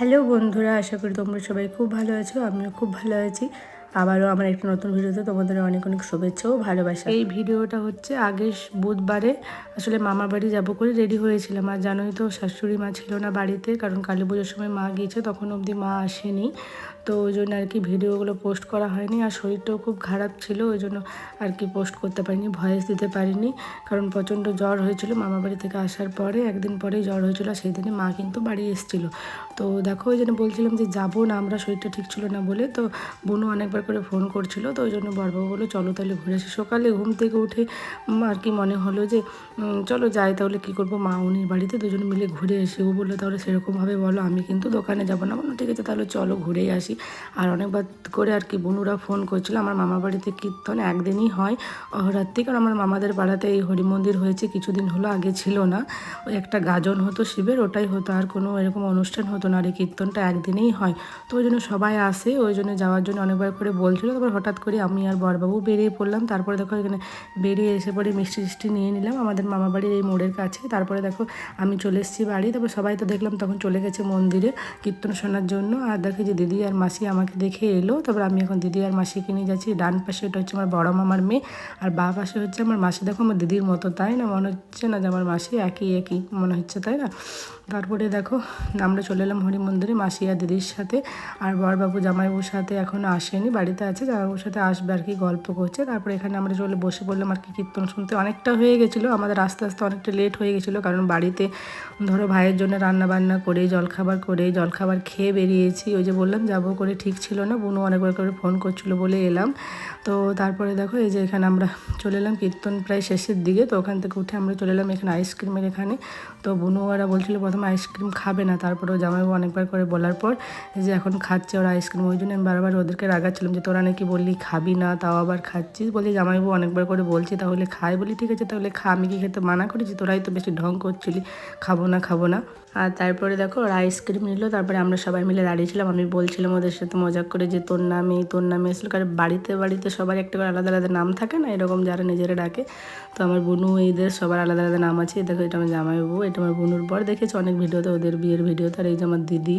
Hello বন্ধুরা, আশা করি তোমরা সবাই খুব ভালো আছো, আমিও খুব ভালো আছি। আবারও আমার একটা নতুন ভিডিওতে তোমাদের অনেক অনেক শুভেচ্ছা ও ভালোবাসা। এই ভিডিওটা হচ্ছে আগের বুধবারে, আসলে মামা বাড়ি যাব করে রেডি হয়েছিলাম। আর জানোই তো, শাশুড়ি মা ছিল না বাড়িতে, কারণ কালী পুজোর সময় মা গিয়েছে, তখন অবধি মা আসেনি। তো ওই জন্য আর কি ভিডিওগুলো পোস্ট করা হয়নি আর শরীরটাও খুব খারাপ ছিল, ওই জন্য আর কি পোস্ট করতে পারিনি, ভয়েস দিতে পারিনি। কারণ প্রচণ্ড জ্বর হয়েছিল মামা বাড়ি থেকে আসার পরে, একদিন পরেই জ্বর হয়েছিল আর সেই দিনে মা কিন্তু বাড়ি এসেছিল। তো দেখো ওই জন্য বলছিলাম যে যাব না আমরা, শরীরটা ঠিক ছিল না বলে তো বোনও অনেকবার করে ফোন করছিল, তো ওই জন্য বরবাবু বলো চলো তাহলে ঘুরে আসি। সকালে ঘুম থেকে উঠে আর কি মনে হলো যে চলো যাই তাহলে কি করব, মা উনির বাড়িতে দুজন মিলে ঘুরে এসে ও বলল তাহলে সেরকমভাবে বলো, আমি কিন্তু দোকানে যাব না। বলল, ঠিক আছে তাহলে চলো ঘুরেই আসি। আর অনেকবার করে আর কি বোনুরা ফোন করছিল, আমার মামা বাড়িতে কীর্তন একদিনই হয় অহরাত্রি কারণ আমার মামাদের পাড়াতে এই হরি মন্দির হয়েছে, কিছুদিন হলো আগে ছিল না। ওই একটা গাজন হতো শিবের, ওটাই হতো। আর কোনো এরকম অনুষ্ঠান হতো না, আর এই কীর্তনটা একদিনেই হয়। তো ওই জন্য সবাই আসে, ওই জন্য যাওয়ার জন্য অনেকবার করে বলছিল। তারপর হঠাৎ করে আমি আর বরবাবু বেরিয়ে পড়লাম। তারপরে দেখো এখানে বেরিয়ে এসে পরে মিষ্টি টিষ্টি নিয়ে নিলাম। আমাদের মামা বাড়ির এই মোড়ের কাছে। তারপরে দেখো আমি চলে এসেছি বাড়ি। তারপর সবাই তো দেখলাম তখন চলে গেছে মন্দিরে কীর্তন শোনার জন্য। আর দেখে যে দিদি আর মাসি আমাকে দেখে এলো, তারপর আমি এখন দিদি আর মাসিকে নিয়ে যাচ্ছি। ডান পাশে ওটা হচ্ছে আমার বড় মামার মেয়ে, আর বা পাশে হচ্ছে আমার মাসি। দেখো আমার দিদির মতো, তাই না? মনে হচ্ছে না যে আমার মাসি একই একই, মনে হচ্ছে, তাই না? তারপরে দেখো, আমরা চলে এলাম হরি মন্দিরে মাসি আর দিদির সাথে। আর বরবাবু জামাইবাবুর সাথে এখনও আসেনি, বাড়িতে আছে। জামাইবাবুর সাথে আসবে আর কি, গল্প করছে। তারপরে এখানে আমরা চলে বসে পড়লাম আর কি, কীর্তন শুনতে। অনেকটা হয়ে গেছিল, আমাদের আস্তে আস্তে অনেকটা লেট হয়ে গেছিল, কারণ বাড়িতে ধরো ভাইয়ের জন্য রান্না বান্না করে জলখাবার করে জলখাবার খেয়ে বেরিয়েছি। ওই যে বললাম, যাব করে ঠিক ছিল না। বোনও অনেকবার করে ফোন করছিল বলে এলাম। তো তারপরে দেখো এই যে এখানে আমরা চলে এলাম কীর্তন প্রায় শেষের দিকে। তো ওখান থেকে উঠে আমরা চলে এলাম এখানে আইসক্রিমের এখানে। তো বুনু ওরা বলছিল প্রথমে আইসক্রিম খাবে না। তারপরে ও জামাইবাবু অনেকবার করে বলার পর যে এখন খাচ্ছে ওরা আইসক্রিম ওই জন্য আমি বারবার ওদেরকে রাগাচ্ছিলাম যে তোরা নাকি বললি খাবি না, তাও আবার খাচ্ছিস বলি। জামাইবাবু অনেকবার করে বলছি, তাহলে খাই। বলি, ঠিক আছে, তাহলে খা। আমি কি খেতে মানা করেছি? তোরাই তো বেশি ঢং করছিলি। খাব না খাব না। আর তারপরে দেখো ওরা আইসক্রিম নিল। তারপরে আমরা সবাই মিলে দাঁড়িয়েছিলাম। আমি বলছিলাম ওদের সাথে মজা করে যে তোর নাম এই তোর নামে আসলে কারণ বাড়িতে বাড়িতে সবার একটা করে আলাদা আলাদা নাম থাকে না, এরকম যারা নিজেরা ডাকে। তো আমার বোনু এইদের সবার আলাদা আলাদা নাম আছে। দেখো, এটা আমার জামাই জামাইবাবু, এটা আমার বোনুর পর দেখেছি অনেক ভিডিওতে ওদের বিয়ের ভিডিওতে, আর এই যে আমার দিদি।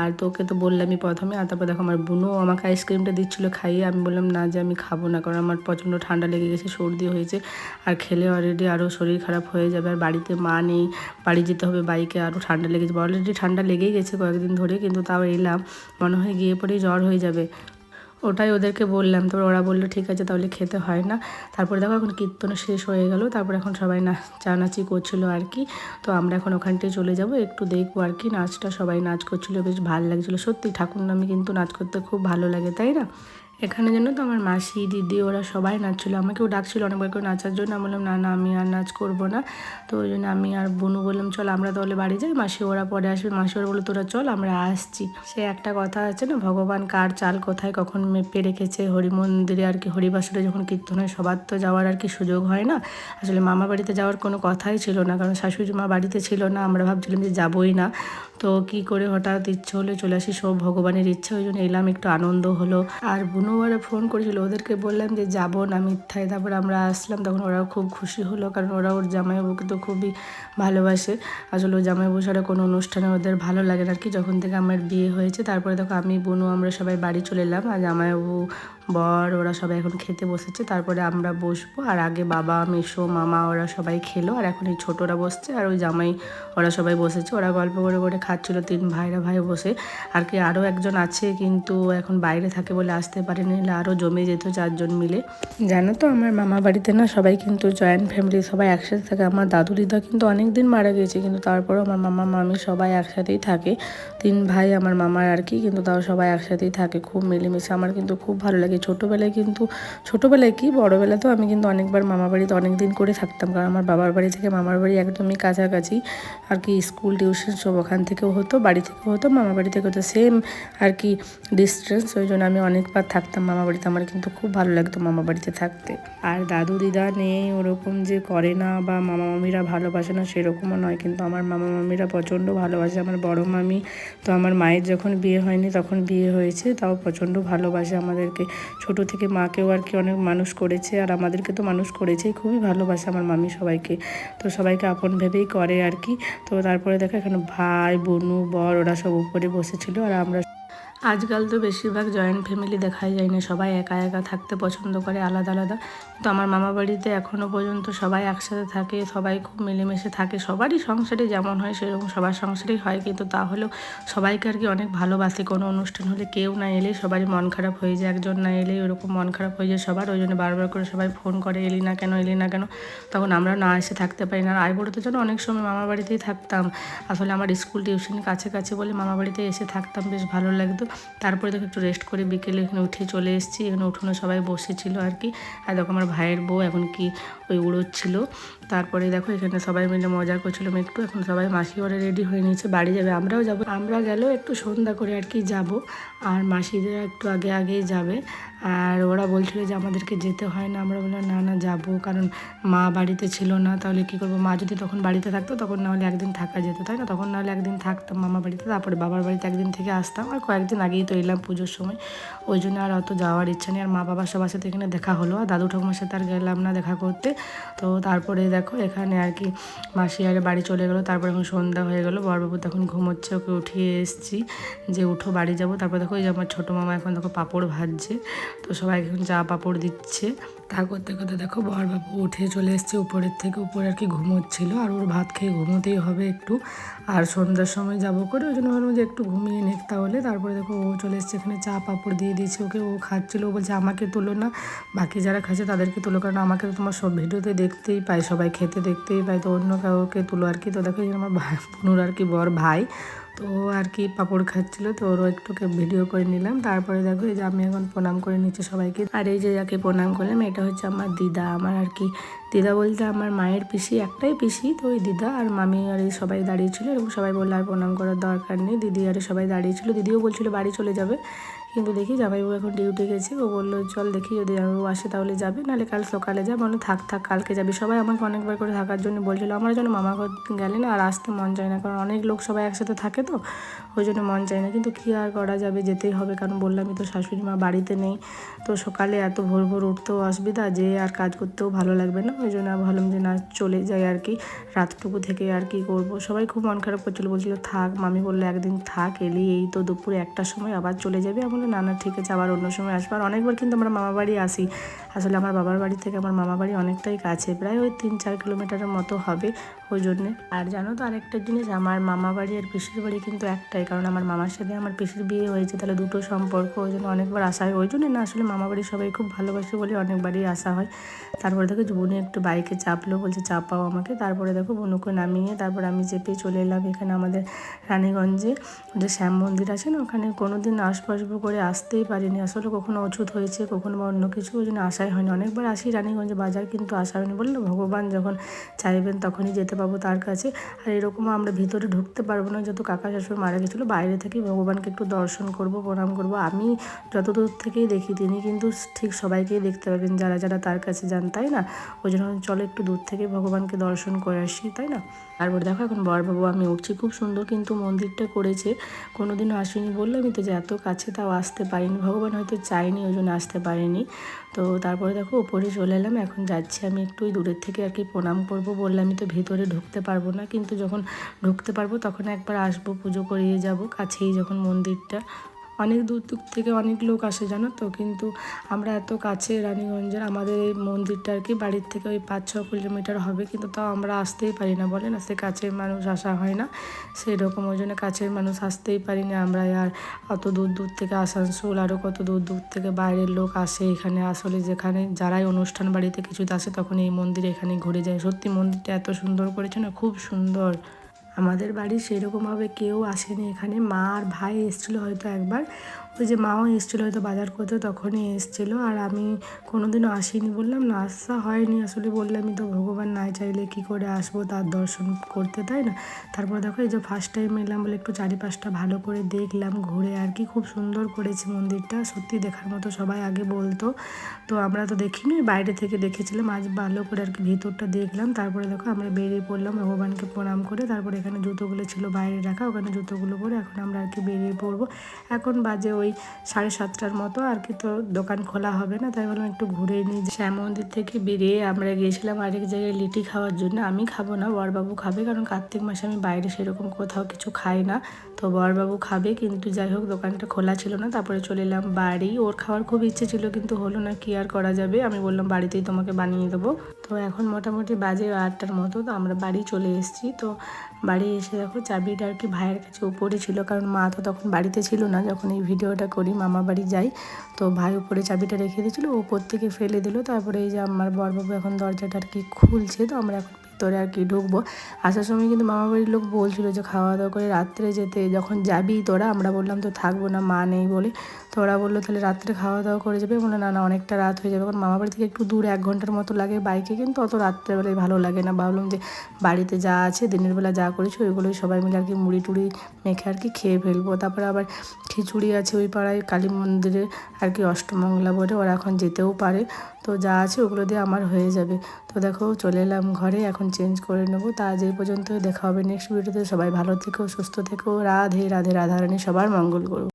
আর তোকে তো বললামই প্রথমে, আর তারপর দেখো আমার বোনও আমাকে আইসক্রিমটা দিচ্ছিল খাইয়ে। আমি বললাম, না যে আমি খাব না, কারণ আমার প্রচণ্ড ঠান্ডা লেগে গেছে, সর্দি হয়েছে। আর খেলে অলরেডি আরও শরীর খারাপ হয়ে যাবে, আর বাড়িতে মা নেই, বাড়ি যেতে হবে বাইকে আরও ঠান্ডা লেগে যাবে অলরেডি ঠান্ডা লেগেই গেছে কয়েকদিন ধরে, কিন্তু তাও এলাম। মনে হয় গিয়ে পরেই জ্বর হয়ে যাবে। ওটাই ওদেরকে বললাম। তারপর ওরা বলল, ঠিক আছে, তাহলে খেতে হয় না। তারপরে দেখো এখন কীর্তন শেষ হয়ে গেল। তারপর এখন সবাই না, চানাচি করছিল আর কি। তো আমরা এখন ওখানটায় চলে যাব, একটু দেখব আর কি। নাচটা সবাই নাচ করছিল, বেশ ভালো লাগছিল। সত্যি ঠাকুর নামে কিন্তু নাচ করতে খুব ভালো লাগে, তাই না? এখানে জন্য তো আমার মাসি, দিদি, ওরা সবাই নাচছিল। আমাকেও ডাকছিল অনেকবার করে নাচার জন্য। আমি বললাম, না না, আমি আর নাচ করব না। তো ওই জন্য আমি আর বনু বললাম, চল আমরা তাহলে বাড়ি যাই। মাসি ওরা পরে আসবে। মাসি ওরা বলল, তোরা চল, আমরা আসছি। সে একটা কথা আছে না, ভগবান কার চাল কোথায় কখন মেপে রেখেছে, হরি মন্দিরে আর কি, হরিবাসরে যখন কীর্তন হয় সবার তো যাওয়ার আর কি সুযোগ হয় না। আসলে মামা বাড়িতে যাওয়ার কোনো কথাই ছিল না, কারণ শাশুড়ি মা বাড়িতে ছিল না। আমরা ভাবছিলাম যে যাবোই না। তো কি করে হঠাৎ ইচ্ছে হলে চলে আসি, সব ভগবানের ইচ্ছা। ওই জন্য এলাম, একটু আনন্দ হলো। আর বুনু ওরা ফোন করেছিল, ওদেরকে বললাম যে যাব না মিথ্যায়। তারপর আমরা আসলাম, তখন ওরাও খুব খুশি হলো, কারণ ওরা ওর জামাইবাবুকে তো খুবই ভালোবাসে। আসলে ও জামাইবাবু ছাড়া কোনো অনুষ্ঠানে ওদের ভালো লাগে না কি। যখন থেকে আমার বিয়ে হয়েছে, তারপরে দেখো আমি, বোনও, আমরা সবাই বাড়ি চলে এলাম, আর জামাইবাবু বর, ওরা সবাই এখন খেতে বসেছে, তারপরে আমরা বসবো। আর আগে বাবা মেশো মামা ওরা সবাই খেলো, আর এখন এই ছোটরা বসছে, আর ওই জামাই ওরা সবাই বসেছে। ওরা গল্প করে করে খাচ্ছিলো, তিন ভাইরা ভাই বসে। আর কি আরও একজন আছে, কিন্তু এখন বাইরে থাকে বলে আসতে পারেনি নাহলে আরও জমে যেত চারজন মিলে। জানো তো, আমার মামা বাড়িতে না সবাই কিন্তু জয়েন্ট ফ্যামিলি সবাই একসাথে থাকে। আমার দাদু, দিদা কিন্তু অনেক দিন মারা গেছে কিন্তু তারপরেও আমার মামা, মামি সবাই একসাথেই থাকে। তিন ভাই আমার মামার আর কি, কিন্তু তাও সবাই একসাথেই থাকে, খুব মিলেমিশে। আমার কিন্তু খুব ভালো লাগে ছোটোবেলায় কিন্তু, ছোটোবেলায় কি বড়োবেলাতেও আমি কিন্তু অনেকবার মামা বাড়িতে অনেক দিন করে থাকতাম। কারণ আমার বাবার বাড়ি থেকে মামার বাড়ি একদমই কাছাকাছি। আর কি স্কুল, টিউশন সব ওখান থেকেও হতো, বাড়ি থেকেও হতো মামা বাড়ি থেকে হতো। সেম আর কি ডিস্টেন্স ওই জন্য আমি অনেকবার থাকতাম মামা বাড়িতে। আমার কিন্তু খুব ভালো লাগতো মামা বাড়িতে থাকতে। আর দাদু দিদা নেই, ওরকম যে করে না বা মামা মামিরা ভালোবাসে না, সেরকমও নয়। কিন্তু আমার মামা মামিরা প্রচণ্ড ভালোবাসে। আমার বড় মামি তো আমার মায়ের যখন বিয়ে হয়নি, তখন বিয়ে হয়েছে, তাও প্রচণ্ড ভালোবাসে আমাদেরকে। ছোট থেকে মাকেও আর কি অনেক মানুষ করেছে আর আমাদেরকে তো মানুষ করেছেই। খুবই ভালোবাসে আমার মামি সবাইকে। তো সবাইকে আপন ভেবেই করে আর কি। তো তারপরে দেখো এখানে ভাই, বোনু, বর, ওরা সব উপরে বসেছিল আর আমরা আজকাল তো বেশিরভাগ জয়েন্ট ফ্যামিলি দেখাই যায় না, সবাই একা একা থাকতে পছন্দ করে আলাদা আলাদা। কিন্তু আমার মামা বাড়িতে এখনও পর্যন্ত সবাই একসাথে থাকে, সবাই খুব মিলেমিশে থাকে, সবারই সংসারে যেমন হয় সেরকম সবার সংসারেই হয়। কিন্তু তাহলেও সবাইকে আর কি অনেক ভালোবাসে, কোনো অনুষ্ঠান হলে কেউ না এলে সবারই মন খারাপ হয়ে যায়, একজন না এলেই ওরকম মন খারাপ হয়ে যায় সবার, ওই জন্য বারবার করে সবাই ফোন করে, এলি না কেন, এলি না কেন? তখন আমরা না এসে থাকতে পারি না। আর আইবুড়ো তো যেন অনেক সময় মামা বাড়িতেই থাকতাম। আসলে আমার স্কুল টিউশন কাছে কাছে বলে মামা বাড়িতে এসে থাকতাম, বেশ ভালো লাগতো। তারপরে দেখো একটু রেস্ট করে বিকেলে এখানে উঠে চলে এসেছি। এখানে উঠোনে সবাই বসেছিল আর কি। আর দেখো আমার ভাইয়ের বউ এখন কি ওই উড়োচ্ছিল। তারপরে দেখো এখানে সবাই মিলে মজা করছিলাম একটু। এখন সবাই মাসি ঘরে রেডি হয়ে নিয়েছে। বাড়ি যাবে, আমরাও যাব। আমরা গেলেও একটু সন্ধ্যা করে আর কি যাব। আর মাসিদের একটু আগে আগেই যাবে। আর ওরা বলছিল যে আমাদেরকে যেতে হয় না। আমরা বললাম, না না, যাব। কারণ মা বাড়িতে ছিল না, তাহলে কি করব? মা যদি তখন বাড়িতে থাকতো, তখন নাহলে একদিন থাকা যেত, তাই না? তখন নাহলে একদিন থাকতাম মামা বাড়িতে। তারপরে বাবার বাড়িতে একদিন থেকে আসতাম। আর কয়েকদিন আগেই তো এলাম পুজোর সময়। ওই জন্য আর অত যাওয়ার ইচ্ছা নেই। আর মা বাবার সবার সাথে এখানে দেখা হলো। আর দাদু ঠাকুমার সাথে আর গেলাম না দেখা করতে। তো তারপরে দেখো, এখানে আর কি মাসি আরে বাড়ি চলে গেলো। তারপরে এখন সন্ধ্যা হয়ে গেলো। বরবাবু তখন ঘুমোচ্ছে, ওকে উঠিয়ে এসেছি যে, উঠো, বাড়ি যাব। তারপর দেখো, ওই যে আমার ছোটো মামা এখন দেখো পাঁপড় ভাজছে। তো সবাই এখন চা পাপড় দিচ্ছে, তা করতে করতে দেখো বর বরবাবু উঠে চলে এসছে উপরের থেকে, উপরে আর কি ঘুমোচ্ছিল। আর ওর ভাত খেয়ে ঘুমোতেই হবে একটু। আর সন্ধ্যার সময় যাব করে ওই জন্য ভাবলাম যে একটু ঘুমিয়ে নিক তাহলে। তারপরে দেখো ও চলে এসছে, এখানে চা পাপড় দিয়ে দিয়েছে ওকে। ও খাচ্ছিল, ও বলছে আমাকে তুলো না। বাকি যারা খাচ্ছে তাদেরকে তুলো, কারণ আমাকে তো তোমার সব ভিডিওতে দেখতেই পাই সবাই খেতে দেখতেই পাই তো অন্য কাউকে তুলো আর কি। তো দেখো আমার ভাই বোনুর আর কি বর ভাই তো আর কি পাপড় খাচ্ছিল, তো ওরও একটুকে ভিডিও করে নিলাম। তারপরে দেখো এই যে আমি এখন প্রণাম করে নিচ্ছি সবাইকে। আর এই যে যাকে প্রণাম করলাম, এটা হচ্ছে আমার দিদা। আমার আর কি দিদা বলতে আমার মায়ের পিসি, একটাই পিসি, তো ওই দিদা আর মামি আর এই সবাই দাঁড়িয়েছিল এবং সবাই বলল আর প্রণাম করার দরকার নেই। দিদি আর সবাই দাঁড়িয়েছিল দিদিও বলছিল বাড়ি চলে যাবে। কিন্তু দেখি জামাইবাবু এখন ডিউটি গেছে। ও বলল, চল দেখি যদি জামাইবাবু আসে তাহলে যাবে, নাহলে কাল সকালে যা। বলো থাক থাক, কালকে যাবি। সবাই আমাকে অনেকবার করে থাকার জন্য বলছিল, আমার জন্য মামা ঘর গেলে না আর আসতে মন চায় না, কারণ অনেক লোক সবাই একসাথে থাকে তো, ওই জন্য মন চায় না। কিন্তু কী আর করা যাবে, যেতেই হবে। কারণ বললামই তো শাশুড়ি মা বাড়িতে নেই, তো সকালে এত ভোর ভোর উঠতেও অসুবিধা, যে আর কাজ করতেও ভালো লাগবে না। ওই জন্য ভাবলাম যে, না, চলে যাই আর কি, রাতটুকু থেকে আর কি করব। সবাই খুব মন খারাপ করছিল, বলছিল, থাক, মামি বলল একদিন থাক, এলি এই তো দুপুরে একটার সময় আবার চলে যাবে। আমি বললাম না না ঠিক আছে আবার অন্য সময় আসব। আর অনেকবার কিন্তু আমরা মামা বাড়ি আসি। আসলে আমার বাবার বাড়ি থেকে আমার মামা বাড়ি অনেকটাই কাছে, প্রায় ওই তিন চার কিলোমিটারের মতো হবে। ওই জন্যে। আর জানো তো আরেকটা জিনিস, আমার মামা বাড়ি আর পিসির বাড়ি কিন্তু একটাই, কারণ আমার মামার সাথে আমার পিসির বিয়ে হয়েছে, তাহলে দুটো সম্পর্ক, ওই জন্য অনেকবার আসা হয়। ওই জন্য না, আসলে মামা বাড়ি সবাই খুব ভালোবাসে বলে অনেকবারই আসা হয়। তারপরে দেখো বুনু একটু বাইকে চাপলো, বলছে চাপাও আমাকে। তারপরে দেখো বুনুকে নামিয়ে তারপর আমি চেপে চলে এলাম এখানে আমাদের রানীগঞ্জে। যে শ্যাম মন্দির আছে না, ওখানে কোনো দিন আসব করে আসতেই পারিনি। আসলে কখনো অছুত হয়েছে, কখনো বা অন্য কিছু, ওই জন্য আসাই হয়নি। অনেকবার আসি রানীগঞ্জে, বাজার কিন্তু আসা হয়নি বলল ভগবান যখন চাইবেন তখনই যেতে পাবো তার কাছে। আর এরকমও আমরা ভিতরে ঢুকতে পারব না, যত কাকা শাশুড়ি মারা গেছিল, বাইরে থেকেই ভগবানকে একটু দর্শন করব, প্রণাম করব। আমি যত দূর থেকেই দেখি তিনি কিন্তু ঠিক সবাইকেই দেখতে পাবেন, যারা যারা তার কাছে যান, তাই না? ওই জন্য চলো একটু দূর থেকে ভগবানকে দর্শন করে আসি, তাই না? তারপর দেখো এখন বরবাবু, আমি উঠছি। খুব সুন্দর কিন্তু মন্দিরটা করেছে। কোনোদিনও আসেনি বললামই তো যে এত কাছে তাও আসতে পারিনি। ভগবান হয়তো চাইনি ওই জন্য আসতে পারেনি। তো তারপরে দেখো উপরে চলে এলাম, এখন যাচ্ছি আমি একটু দূরের থেকে আর কি প্রণাম করব বললে আমি তো ভেতরে ঢুকতে পারব না, কিন্তু যখন ঢুকতে পারব তখন একবার আসব, পুজো করিয়ে যাব কাছেই যখন মন্দিরটা। অনেক দূর দূর থেকে অনেক লোক আসে, জানো তো? কিন্তু আমরা এত কাছে রানীগঞ্জের আমাদের এই মন্দিরটা আর কি, বাড়ির থেকে ওই পাঁচ ছ কিলোমিটার হবে, কিন্তু তাও আমরা আসতেই পারি না, বলে না? সে কাছের মানুষ আসা হয় না। সেই রকম ওই জন্য কাছের মানুষ আসতেই পারি না আমরা। আর অত দূর দূর থেকে আসানসোল আরও কত দূর দূর থেকে বাইরের লোক আসে এখানে। আসলে যেখানে যারাই অনুষ্ঠান বাড়িতে কিছুতে আসে, তখন এই মন্দিরে এখানে ঘুরে যায়। সত্যি মন্দিরটা এত সুন্দর করেছে না? খুব সুন্দর। আমাদের বাড়ি সেরকমভাবে কেউ আসেনি এখানে। মা আর ভাই এসেছিল হয়তো একবার। ওই যে মাও এসেছিল হয়তো বাজার করতে তখনই এসেছিল আর আমি কোনোদিনও আসিনি বললাম, না আসা হয়নি। আসলে বললামই তো, ভগবান নাই চাইলে কি করে আসব? তার দর্শন করতে তাই না? তারপর দেখো এই যে ফার্স্ট টাইম এলাম বলে একটু চারিপাশটা ভালো করে দেখলাম, ঘুরে আর কি খুব সুন্দর করেছে মন্দিরটা। সত্যি দেখার মতো সবাই আগে বলতো। তো আমরা তো দেখিনি, বাইরে থেকে দেখেছিলাম। আজ ভালো করে আর কি ভিতরটা দেখলাম। তারপরে দেখো আমরা বেরিয়ে পড়লাম ভগবানকে প্রণাম করে। তারপরে এখানে জুতোগুলো ছিল বাইরে রাখা, ওখানে জুতোগুলো পরে এখন আমরা আর কি বেরিয়ে পড়ব। এখন বাজে ওই ওই সাড়ে সাতটার মতো আর কি তো দোকান খোলা হবে না, তাই বললাম একটু ঘুরে নিই। শ্যাম মন্দির থেকে বেরিয়ে আমরা গিয়েছিলাম আরেক জায়গায় লিটি খাওয়ার জন্য, আমি খাব না, বরবাবু খাবে কারণ কার্তিক মাসে আমি বাইরে সেরকম কোথাও কিছু খাই না। তো বরবাবু খাবে কিন্তু যাই হোক দোকানটা খোলা ছিল না, তারপরে চলে এলাম বাড়ি। ওর খাওয়ার খুব ইচ্ছে ছিল কিন্তু হলো না, কি আর করা যাবে? আমি বললাম বাড়িতেই তোমাকে বানিয়ে দেবো। তো এখন মোটামুটি বাজে আটটার মতো, তো আমরা বাড়ি চলে এসেছি। তো বাড়ি এসে দেখো চাবিটা আর কি ভাইয়ের কাছে উপরে ছিল, কারণ মা তো তখন বাড়িতে ছিল না। যখন এই ভিডিওটা করি মামা বাড়ি যাই, তো ভাই উপরে চাবিটা রেখে দিয়েছিলো ওপর থেকে ফেলে দিল। তারপরে এই যে আমার বরবাবু এখন দরজাটা আর কি খুলছে, তো আমরা এখন ভিতরে আর কি ঢুকবো। আসার সময় কিন্তু মামা বাড়ির লোক বলছিল যে খাওয়া দাওয়া করে রাত্রে যেতে, যখন যাবি তোরা? আমরা বললাম, তো থাকব না, মা নেই বলে। তো ওরা বলল, তাহলে রাত্রে খাওয়া দাওয়া করে যাবে? বলে না না, অনেকটা রাত হয়ে যাবে। কারণ মামা বাড়ি থেকে একটু দূর, এক ঘণ্টার মতো লাগে বাইকে, কিন্তু অত রাত্রেবেলায় ভালো লাগে না। ভাবলাম যে বাড়িতে যা আছে, দিনের বেলা যা করেছি, ওইগুলোই সবাই মিলে আর কি মুড়ি টুড়ি মেখে আর কি খেয়ে ফেলব। তারপরে আবার খিচুড়ি আছে ওই পাড়ায়, কালী মন্দিরে আর কি অষ্টমঙ্গলা বলে ওরা এখন যেতেও পারে। তো যা আছে, ওগুলো দিয়ে আমার হয়ে যাবে। তো দেখো, চলে এলাম ঘরে এখন চেঞ্জ করে নেব। তা আজ এই পর্যন্ত দেখা হবে নেক্সট ভিডিওতে সবাই ভালো থেকো, সুস্থ থেকো। রাধে রাধে রাধারানী সবার মঙ্গল করো